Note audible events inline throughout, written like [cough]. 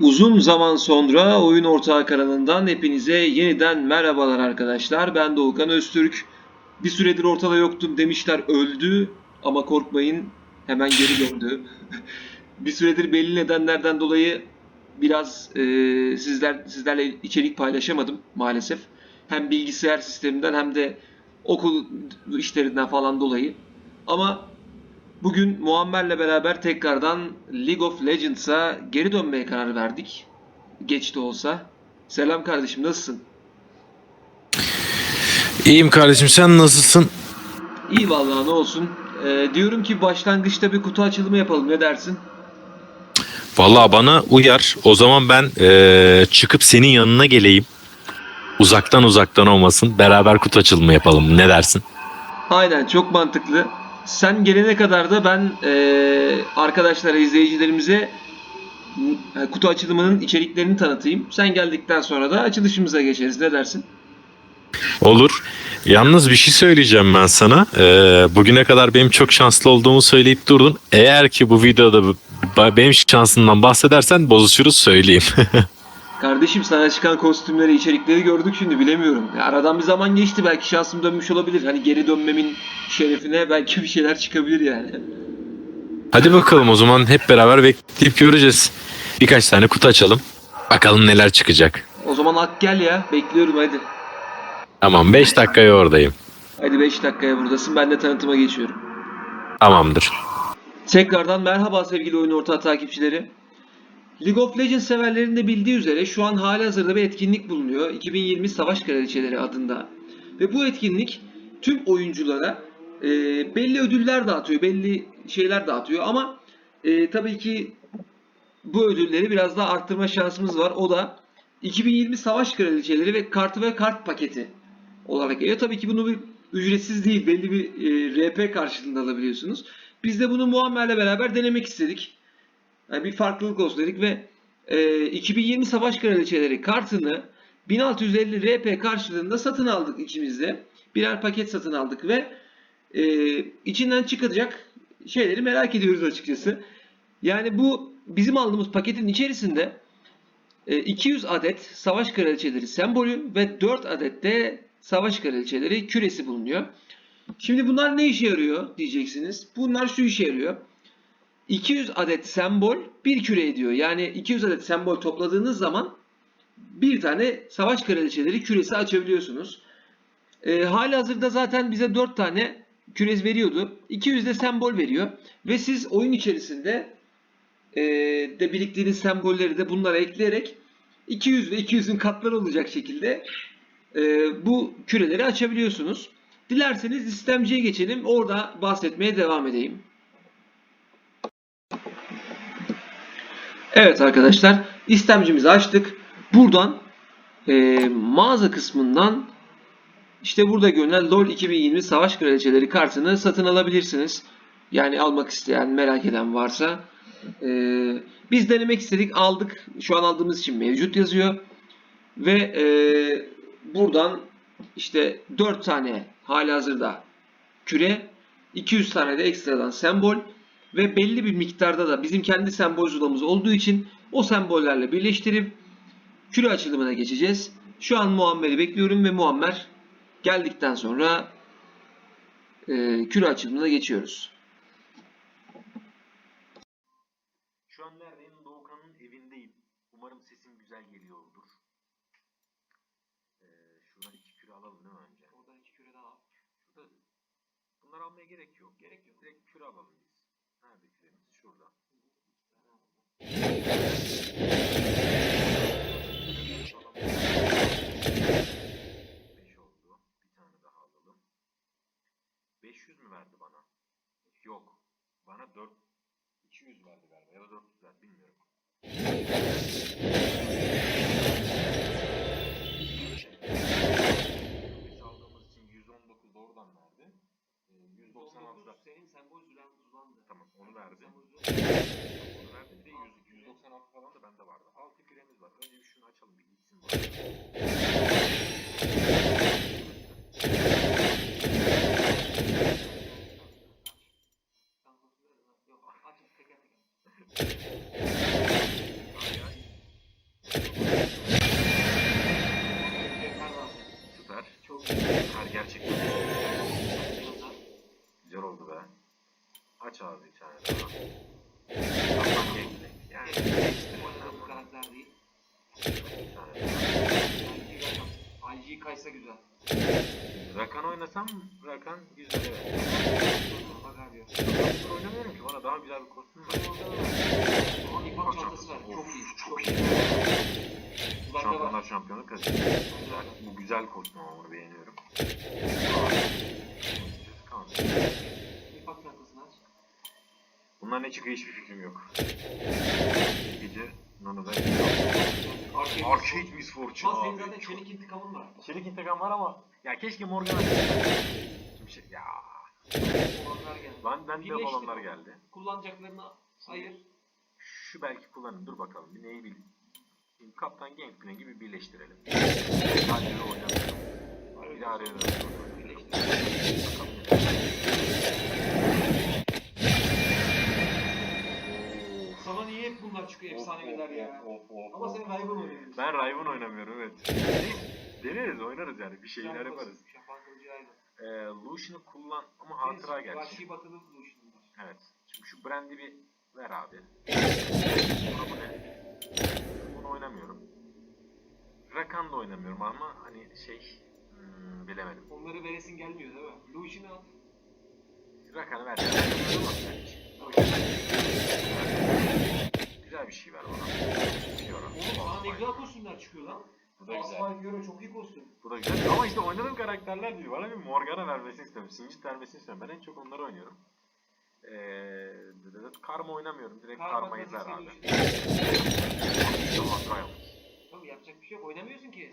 Uzun zaman sonra Oyun Ortağı kanalından hepinize yeniden merhabalar arkadaşlar. Ben Doğukan Öztürk. Bir süredir ortada yoktum demişler öldü ama korkmayın hemen geri döndü. [laughs] bir süredir belli nedenlerden dolayı biraz e, sizler sizlerle içerik paylaşamadım maalesef. Hem bilgisayar sisteminden hem de okul işlerinden falan dolayı. Ama Bugün Muammer'le beraber tekrardan League of Legends'a geri dönmeye karar verdik. Geç de olsa. Selam kardeşim nasılsın? İyiyim kardeşim sen nasılsın? İyi vallahi ne olsun. Ee, diyorum ki başlangıçta bir kutu açılımı yapalım ne dersin? Vallahi bana uyar. O zaman ben eee, çıkıp senin yanına geleyim. Uzaktan uzaktan olmasın. Beraber kutu açılımı yapalım. Ne dersin? Aynen çok mantıklı. Sen gelene kadar da ben ee, arkadaşlara, izleyicilerimize m- kutu açılımının içeriklerini tanıtayım. Sen geldikten sonra da açılışımıza geçeriz. Ne dersin? Olur. Yalnız bir şey söyleyeceğim ben sana. Eee, bugüne kadar benim çok şanslı olduğumu söyleyip durdun. Eğer ki bu videoda benim şansımdan bahsedersen bozuşuruz söyleyeyim. [laughs] Kardeşim sana çıkan kostümleri, içerikleri gördük şimdi bilemiyorum. Ya aradan bir zaman geçti belki şansım dönmüş olabilir. Hani geri dönmemin şerefine belki bir şeyler çıkabilir yani. Hadi bakalım o zaman hep beraber bekleyip göreceğiz. Birkaç tane kutu açalım. Bakalım neler çıkacak. O zaman ak gel ya. Bekliyorum hadi. Tamam 5 dakikaya oradayım. Hadi 5 dakikaya buradasın. Ben de tanıtıma geçiyorum. Tamamdır. Tekrardan merhaba sevgili oyun ortağı takipçileri. League of Legends severlerin de bildiği üzere şu an halihazırda bir etkinlik bulunuyor. 2020 Savaş Kraliçeleri adında. Ve bu etkinlik tüm oyunculara e, belli ödüller dağıtıyor, belli şeyler dağıtıyor ama e, tabii ki bu ödülleri biraz daha arttırma şansımız var. O da 2020 Savaş Kraliçeleri ve kartı ve kart paketi olarak geliyor. Tabii ki bunu bir ücretsiz değil, belli bir e, RP karşılığında alabiliyorsunuz. Biz de bunu Muammer'le beraber denemek istedik. Bir farklılık olsun dedik ve e, 2020 Savaş Kraliçeleri kartını 1650 RP karşılığında satın aldık ikimiz de. Birer paket satın aldık ve e, içinden çıkacak şeyleri merak ediyoruz açıkçası. Yani bu bizim aldığımız paketin içerisinde e, 200 adet Savaş Kraliçeleri sembolü ve 4 adet de Savaş Kraliçeleri küresi bulunuyor. Şimdi bunlar ne işe yarıyor diyeceksiniz. Bunlar şu işe yarıyor. 200 adet sembol bir küre ediyor. Yani 200 adet sembol topladığınız zaman bir tane savaş kraliçeleri küresi açabiliyorsunuz. E, hali hazırda zaten bize 4 tane kürez veriyordu. 200 de sembol veriyor. Ve siz oyun içerisinde e, de biriktirdiğiniz sembolleri de bunlara ekleyerek 200 ve 200'ün katları olacak şekilde e, bu küreleri açabiliyorsunuz. Dilerseniz istemciye geçelim. Orada bahsetmeye devam edeyim. Evet arkadaşlar istemcimizi açtık. Buradan e, mağaza kısmından işte burada görünen LoL 2020 Savaş Kraliçeleri kartını satın alabilirsiniz. Yani almak isteyen, merak eden varsa. E, biz denemek istedik, aldık. Şu an aldığımız için mevcut yazıyor. Ve e, buradan işte 4 tane halihazırda küre, 200 tane de ekstradan sembol ve belli bir miktarda da bizim kendi sembol zulamız olduğu için o sembollerle birleştirip küre açılımına geçeceğiz. Şu an Muammer'i bekliyorum ve Muammer geldikten sonra e, küre açılımına geçiyoruz. Şu an neredeyim? Doğukan'ın evindeyim. Umarım sesim güzel geliyordur. Ee, şuradan iki küre alalım değil mi önce? Oradan iki küre daha al. Şurada bunları almaya gerek yok. Gerek yok. Direkt küre alalım. Nerede? Şurada. Beş oldu. Bir tane daha alalım. 500 mü verdi bana? Yok. Bana 4 200 verdi galiba ya da 400 verdi bilmiyorum. gerçekten güzel oldu be. Aç abi bir tane daha. Tamam yani. Bu kadar değil. Bir tane daha. Algi'yi kaysa güzel. Rakan oynasam Rakan güzel. Ben oynamıyorum ki bana daha güzel bir kostüm var. Ama İpak çantası var. Çok iyi. Çok iyi. Şampiyonlar şampiyonu kazandı. Güzel. Bu güzel kostüm ama bunu beğeniyorum. Kalsın. Bunlar ne çıkıyor hiçbir fikrim yok. Gece Nano'da Arcade. Arcade Miss Fortune Ama senin abi. zaten çelik intikamın var. Çelik intikam var ama ya keşke Morgana Şimdi şey, ya Olanlar geldi. ben ben de Birleştir ama. geldi. Kullanacaklarını ayır. Şu belki kullanın. Dur bakalım. Bir neyi bil. Kaptan Gangplank gibi birleştirelim. Sadece oynamıyorum. Bir araya Birleştir. Sana bunlar çıkıyor efsaneviler ya? Ama sen hayvan oynuyorsun. Ben Riven oynamıyorum evet. Deneriz oynarız yani bir şeyler yaparız. Şafak kılıcı. Ee, Lucian'ı kullan ama hatıra Neyse, gerçi. Vahşi batılı Lucian'ın var. Evet. Şimdi şu brand'i bir ver abi. Buna bu ne? Bunu oynamıyorum. Rakan da oynamıyorum ama hani şey hmm, bilemedim. Onları veresin gelmiyor değil mi? Lucian'ı at. Rakan'ı ver. Güzel bir şey ver bana. Oğlum sana ne güzel kostümler çıkıyor lan. Bu da güzel. Asfalt Euro çok iyi kostüm. Bu da güzel. Ama işte oynadığım karakterler değil. Bana bir Morgana vermesini istiyorum. Singit vermesini istiyorum. Ben en çok onları oynuyorum. Ee, Karma oynamıyorum. Direkt Karma Karma'yı ver abi. Tamam, Trial. Yapacak bir şey yok. Oynamıyorsun ki.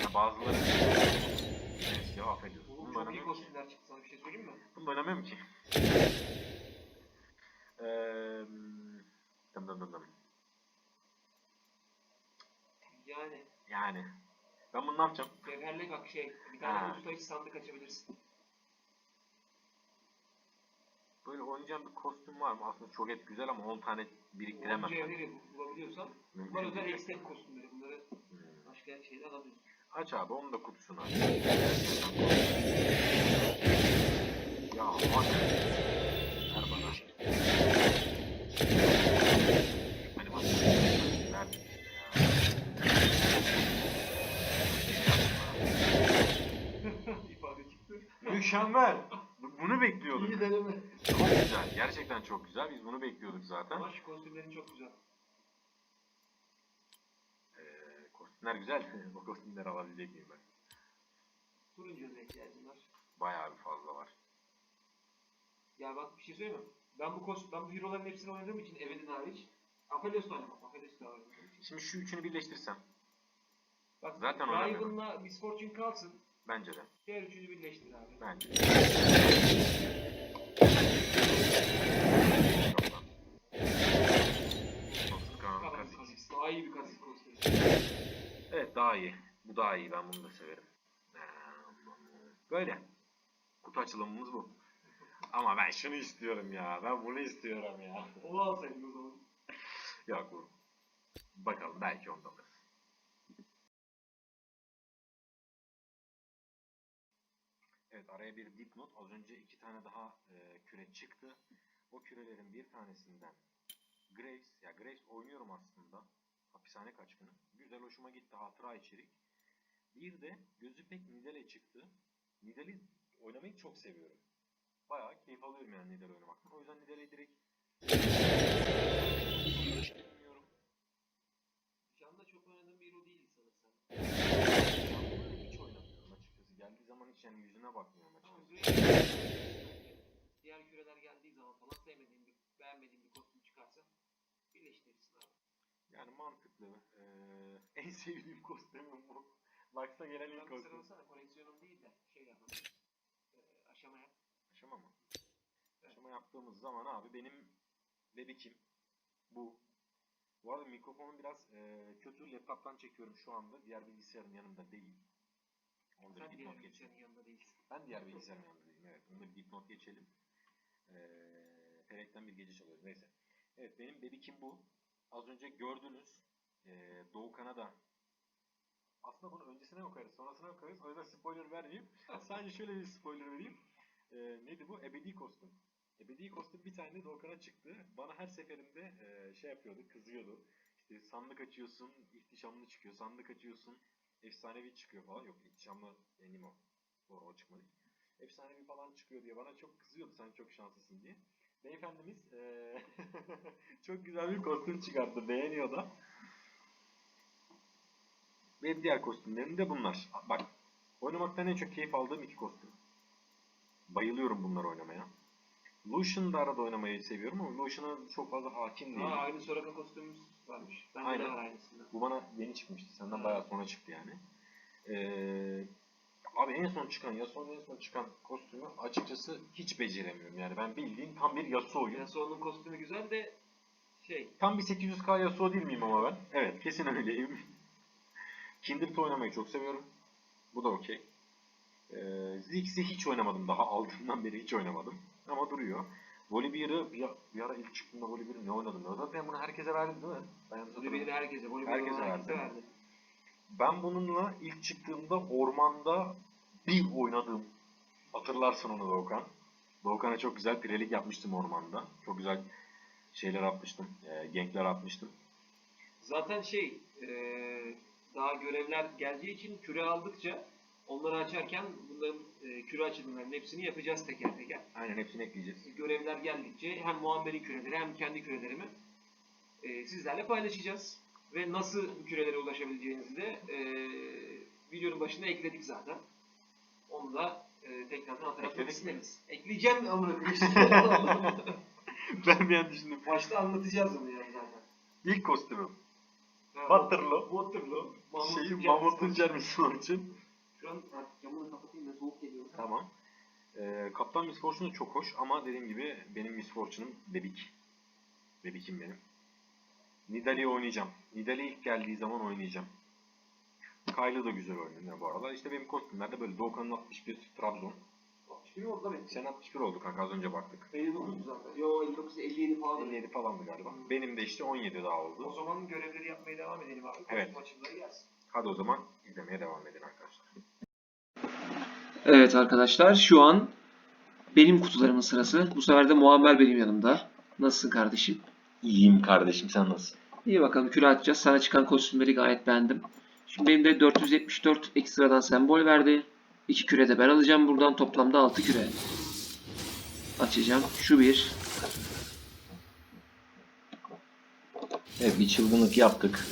Ya bazıları ya affediyorsun. Oğlum Bunu çok iyi oynamıyorum ki. kostümler çıktı sana bir şey söyleyeyim mi? Bunu oynamıyorum ki. Eee dım dım dım dım. Yani Yani ben bunu ne yapacağım? cevherle bak şey bir Ha. tane tutayıcı sandık açabilirsin. Böyle oynayacağım bir kostüm var mı? Aslında çok et güzel ama 10 tane biriktiremem. O cevheri bulabiliyorsan Mümkün bunlar özel değil. ekstek kostümleri. Bunları Hmm. başka şeyler alamıyorsun. Aç abi onun da kutusunu aç. [laughs] Ya aç. Ver bana. Hadi bak. Ver işte ya. İfade çıktı. Mükemmel. Bu- Bunu bekliyorduk. İyi deneme. Çok güzel. Gerçekten çok güzel. Biz bunu bekliyorduk zaten. Şu kostümlerin çok güzel. Ee, kostümler güzel. [laughs] o kostümleri alabilecek miyim ben? Turuncu ihtiyacım var. Bayağı bir fazla var. Ya bak bir şey söyleyeyim mi? Ben bu kostüm, ben bu hero'ların hepsini oynadığım için Evelyn hariç Aphelios'la oynamam. Aphelios'la oynamam. Şimdi şu üçünü birleştirsem. Bak Zaten oynamıyorum. Riven'la Miss Fortune kalsın. Bence de. Diğer üçünü birleştir abi. Bence. Daha iyi bir Kha'Zix kostümü. Evet daha iyi. Bu daha iyi. Ben bunu da severim. Ee, Böyle. Kutu açılımımız bu. Ama ben şunu istiyorum ya. Ben bunu istiyorum ya. Onu alsaydın o zaman. Yok bu. Bakalım belki onda alırız. Evet araya bir dipnot. Az önce iki tane daha e, küre çıktı. O kürelerin bir tanesinden Graves, ya Graves oynuyorum aslında. Hapishane kaçkını. Güzel hoşuma gitti hatıra içerik. Bir de gözü pek Nidale çıktı. Nidale'i oynamayı çok seviyorum. Bayağı keyif alıyorum yani Nidale oynamaktan. O yüzden Nidale'yi direkt bilmiyorum. Can'da çok oynadığım bir hero değil sanırsam. Ben hiç oynamıyorum açıkçası. Geldiği zaman hiç yani yüzüne bakmıyorum açıkçası. Diğer küreler geldiği zaman falan sevmediğim bir, beğenmediğim bir kostüm çıkarsa birleştirirsin abi. Yani mantıklı. Ee, [laughs] en sevdiğim kostümüm bu. Lux'a gelen ilk Ben bir kostüm. sıralasana koleksiyonum değil de şey yapalım. Ee, aşama yap. Aşama mı? Aşama yaptığımız zaman abi benim web'ikim bu. Bu arada mikrofonum biraz e, kötü. Laptop'tan çekiyorum şu anda. Diğer bilgisayarım yanımda değil. Onu Sen diğer bilgisayarın yanında değilsin. Ben diğer bilgisayarın yanında değilim. Evet. Onu da bir dipnot geçelim. Ee, bir gece çalıyoruz. Neyse. Evet benim bebikim bu. Az önce gördünüz. Ee, Doğu Kanada. Aslında bunu öncesine koyarız, sonrasına koyarız. O yüzden spoiler vermeyeyim. [laughs] Sadece şöyle bir spoiler vereyim. Neydi bu? Ebedi kostüm. Ebedi kostüm bir tane Doğukan'a çıktı. Bana her seferinde e, şey yapıyordu, kızıyordu. İşte sandık açıyorsun, ihtişamlı çıkıyor. Sandık açıyorsun, efsanevi çıkıyor falan. Yok ihtişamlı benim o. Doğru o çıkmadı. Efsanevi falan çıkıyor diye bana çok kızıyordu sen çok şanslısın diye. Beyefendimiz e, [laughs] çok güzel bir kostüm çıkarttı. Beğeniyor da. Ve diğer kostümlerim de bunlar. Bak oynamaktan en çok keyif aldığım iki kostüm. Bayılıyorum bunları oynamaya. Lucian'da arada oynamayı seviyorum ama Lucian'a çok fazla hakim değilim. Aa, aynı Soraka kostümümüz varmış. Ben Aynen. de var. Bu bana yeni çıkmıştı. Senden Evet. bayağı sonra çıktı yani. Ee, abi en son çıkan, Yasuo'nun en son çıkan kostümü açıkçası hiç beceremiyorum. Yani ben bildiğin tam bir Yasuo'yum. Yasuo'nun kostümü güzel de şey Tam bir 800k Yasuo değil miyim ama ben? Evet kesin öyleyim. [laughs] Kindred oynamayı çok seviyorum. Bu da okey. Ee, Ziggs'i hiç oynamadım daha aldığımdan beri hiç oynamadım. Ama duruyor. Volibear'ı bir, bir ara ilk çıktığında Volibear'ı ne oynadım ya? Zaten bunu herkese verdim değil mi? Ben Volibear'ı herkese, Volibear'ı Herkese herkese, verdi. verdi. Ben bununla ilk çıktığımda ormanda bir oynadım. Hatırlarsın onu Doğukan. Doğukan'a çok güzel pirelik yapmıştım ormanda. Çok güzel şeyler atmıştım. E, gankler atmıştım. Zaten şey eee, daha görevler geleceği için küre aldıkça onları açarken bunların eee, küre açılımlarının hepsini yapacağız teker teker. Aynen hepsini ekleyeceğiz. Görevler geldikçe hem Muammer'in küreleri hem kendi kürelerimi eee, sizlerle paylaşacağız. Ve nasıl bu kürelere ulaşabileceğinizi de eee, videonun başında ekledik zaten. Onu da eee, tekrardan hatırlatmak mi? isteriz. Ekleyeceğim amına koyayım. [laughs] ben bir an düşündüm. Başta anlatacağız onu yani zaten. İlk kostümüm. Waterloo. Waterloo. Mahmut Şey, Tuncer Mahmut. Tuncer Müslüman için. Şu an artık camını kapatayım da soğuk geliyor. Tamam. Ee, Kaptan Miss Fortune da çok hoş ama dediğim gibi benim Miss Fortune'um Bebik. Bebik'im benim. Nidalee'yi oynayacağım. Nidalee ilk geldiği zaman oynayacağım. Kyle'ı da güzel oynuyor bu arada. İşte benim kostümlerde böyle Doğukan'ın 61 Trabzon. 61 oldu da benim. Sen 61 oldu kanka az önce baktık. 59 zaten. Yo 59 57 falan. 57 falandı galiba. Benim de işte 17 daha O oldu. zaman görevleri yapmaya devam edelim abi. Evet. Kostüm açımları gelsin. Hadi o zaman izlemeye devam edin arkadaşlar. Evet arkadaşlar şu an benim kutularımın sırası. Bu sefer de Muammer benim yanımda. Nasılsın kardeşim? İyiyim kardeşim sen nasılsın? İyi bakalım küre atacağız. Sana çıkan kostümleri gayet beğendim. Şimdi benim de 474 ekstradan sembol verdi. 2 küre de ben alacağım buradan. Toplamda 6 küre açacağım. Şu bir. Evet bir çılgınlık yaptık.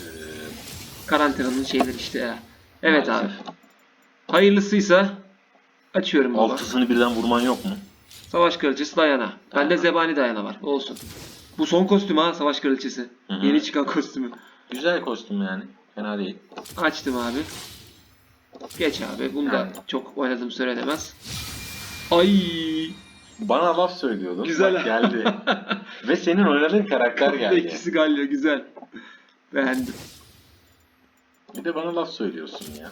Karantinanın şeyleri işte ya. Evet Maalesef. abi. Hayırlısıysa açıyorum baba. Altısını birden vurman yok mu? Savaş Kraliçesi Diana. Bende Zebani Diana var. Olsun. Bu son kostüm ha Savaş Kraliçesi. Hı hı. Yeni çıkan kostümü. Güzel kostüm yani. Fena değil. Açtım abi. Geç abi. Bunu da çok oynadım söylenemez. Ay. Bana laf söylüyordun. Güzel. Bak geldi. [laughs] Ve senin oynadığın karakter geldi. İkisi Galio güzel. Beğendim. Bir de bana laf söylüyorsun ya.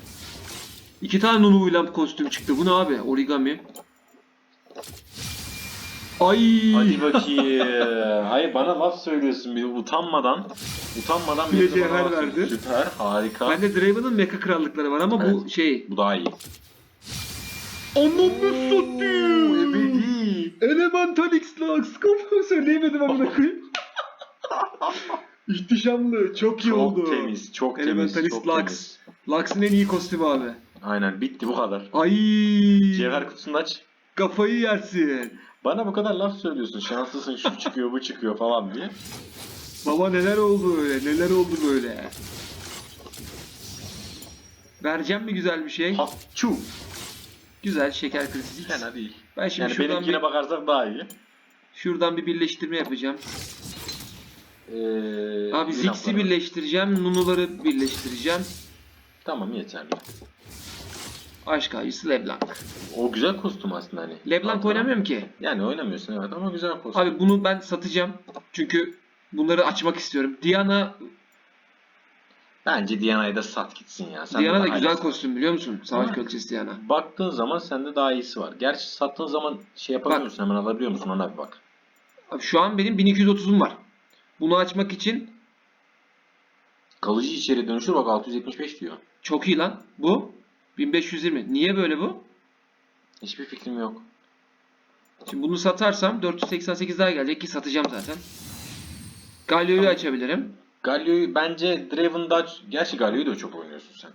İki tane Nunu William kostüm çıktı. Bu ne abi? Origami. Ay. Hadi bakayım. Hayır bana laf söylüyorsun bir utanmadan. Utanmadan Bir cevher verdi. Süper, harika. Bende Draven'ın mecha krallıkları var ama bu Evet. şey. Bu daha iyi. Anlamlı satayım. Ebedi. Elemental X-Lux. Kafamı söyleyemedim amına koyayım. [laughs] İhtişamlı. Çok iyi Çok oldu. temiz, çok temiz, Elementalist çok Lux. temiz. Lux'ın en iyi kostümü abi. Aynen bitti bu kadar. Ay. Cevher kutusunu aç. Kafayı yersin. Bana bu kadar laf söylüyorsun. Şanslısın şu çıkıyor bu çıkıyor falan diye. Baba neler oldu öyle, neler oldu böyle. Vereceğim mi güzel bir şey? Ha, çu. Güzel şeker krizi. Fena değil. Ben şimdi Yani şuradan benimkine bir, bakarsak daha iyi. şuradan bir birleştirme yapacağım. Ee, Abi William'ları- birleştireceğim, Nunu'ları birleştireceğim. Tamam yeterli. Aşk avcısı Leblanc. O güzel kostüm aslında hani. Leblanc Altına- oynamıyorum ki. Yani oynamıyorsun evet ama güzel kostüm. Abi bunu ben satacağım. Çünkü bunları açmak istiyorum. Diana, Bence Diana'yı da sat gitsin ya. Sen Diana de da daha güzel iyisi kostüm biliyor musun? Savaş Ama- Kraliçesi Diana. Baktığın zaman sende daha iyisi var. Gerçi sattığın zaman şey yapabiliyor Bak. musun? Hemen alabiliyor musun? Ona bir bak. Abi şu an benim 1230'um var. Bunu açmak için Kalıcı içeri dönüşür bak 675 diyor. çok iyi lan. Bu 1520. Niye böyle bu? Hiçbir fikrim yok. Şimdi bunu satarsam 488 daha gelecek ki satacağım zaten. Galio'yu açabilirim. Galio'yu bence Draven Dodge... Gerçi Galio'yu da çok oynuyorsun sen.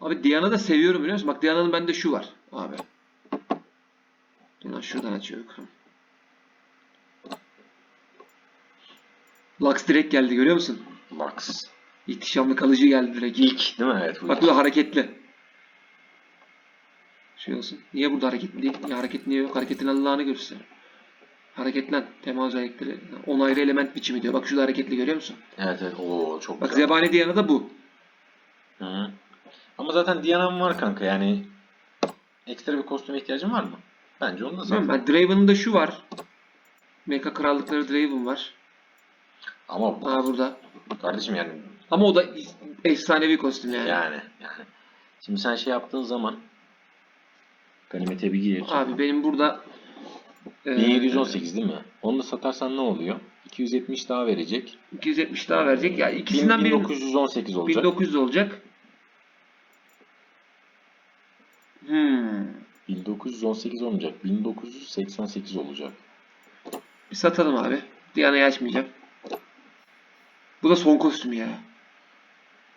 Abi Diana'ı da seviyorum biliyor musun? Bak Diana'nın bende şu var abi. Lan şuradan açıyorum. Lux direkt geldi görüyor musun? Lux. İhtişamlı kalıcı geldi direkt. İlk değil mi? Evet. bu Bak bu da hareketli. Şey olsun. Niye burada hareketli değil? Niye hareket niye yok? Hareketin Allah'ını görürse. Hareketlen. Tema özellikleri. 10 ayrı element biçimi diyor. Bak şurada hareketli görüyor musun? Evet evet. Oo çok Bak güzel. Zebani Diana da bu. Hı -hı. Ama zaten Diana'm var kanka yani ekstra bir kostüme ihtiyacın var mı? Bence onu da zaten. ben Draven'ın da şu var. Mecha Krallıkları Draven var. Ama Aa burada. kardeşim yani Ama o da efsanevi kostüm yani. yani yani. Şimdi sen şey yaptığın zaman Ganimete bir gir. Abi benim burada e, 1718 değil mi? Onu da satarsan ne oluyor? 270 daha verecek. 270 daha verecek. Ya ikisinden biri 1918 olacak. 1900 olacak. Hmm. 1918 olmayacak. 1988 olacak. Bir satalım abi. Diana'yı açmayacağım. Bu da son kostüm ya.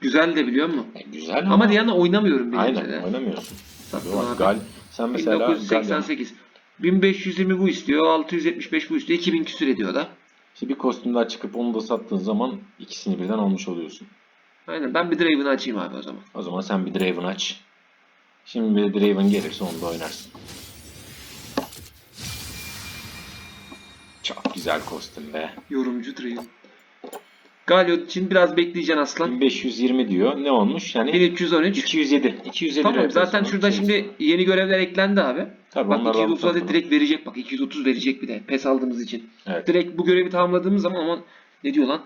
Güzel de biliyor musun? E, güzel ama, Ama Diana oynamıyorum benim aynen de. oynamıyorsun. Sattım Yok, abi. Gal, sen mesela Gal, 1988. 1520 bu istiyor, 675 bu istiyor, 2000 küsür ediyor da. işte bir kostüm daha çıkıp onu da sattığın zaman ikisini birden almış oluyorsun. Aynen ben bir Draven'ı açayım abi o zaman. O zaman sen bir Draven aç. Şimdi bir Draven gelirse onu da oynarsın. Çok güzel kostüm be. Yorumcu Draven. Galio için biraz bekleyeceksin aslan. 1520 diyor. Ne olmuş? Yani 1313. 207. 207 Tamam zaten şurada şimdi yeni görevler eklendi abi. Tabii Bak onlardan 230 adet direkt verecek bak 230 verecek bir de pes aldığımız için. Evet. Direkt bu görevi tamamladığımız zaman ama ne diyor lan?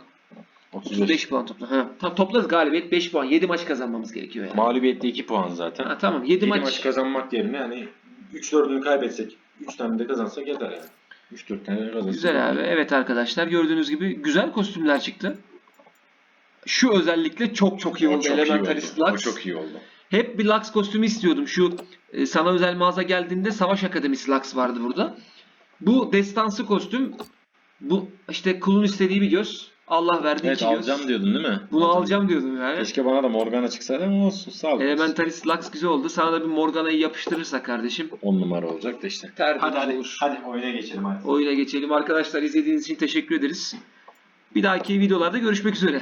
35. 35 puan topla. Ha. Tam toplarız galibiyet 5 puan. 7 maç kazanmamız gerekiyor yani. Mağlubiyette 2 puan zaten. Ha, tamam 7, 7 maç. maç. kazanmak yerine hani 3-4'ünü kaybetsek 3 tane de kazansak yeter yani. 3-4 tane kazansak. Güzel abi. Evet arkadaşlar gördüğünüz gibi güzel kostümler çıktı. Şu özellikle çok çok iyi O oldu. çok iyi Elementalist oldu. O Lux. çok iyi oldu. Hep bir Lux kostümü istiyordum. Şu e, sana özel mağaza geldiğinde Savaş Akademisi Lux vardı burada. Bu destansı kostüm bu işte kulun istediği bir göz. Allah verdi Evet iki göz. alacağım diyordun değil mi? Bunu alacağım diyordum yani. Keşke bana da Morgana çıksaydı ama olsun sağ ol. Elementalist Lux güzel oldu. Sana da bir Morgana'yı yapıştırırsak kardeşim. 10 numara olacak da işte. Tertemiz olur. Hadi oyuna geçelim hadi. Oyuna geçelim. Arkadaşlar izlediğiniz için teşekkür ederiz. Bir dahaki videolarda görüşmek üzere.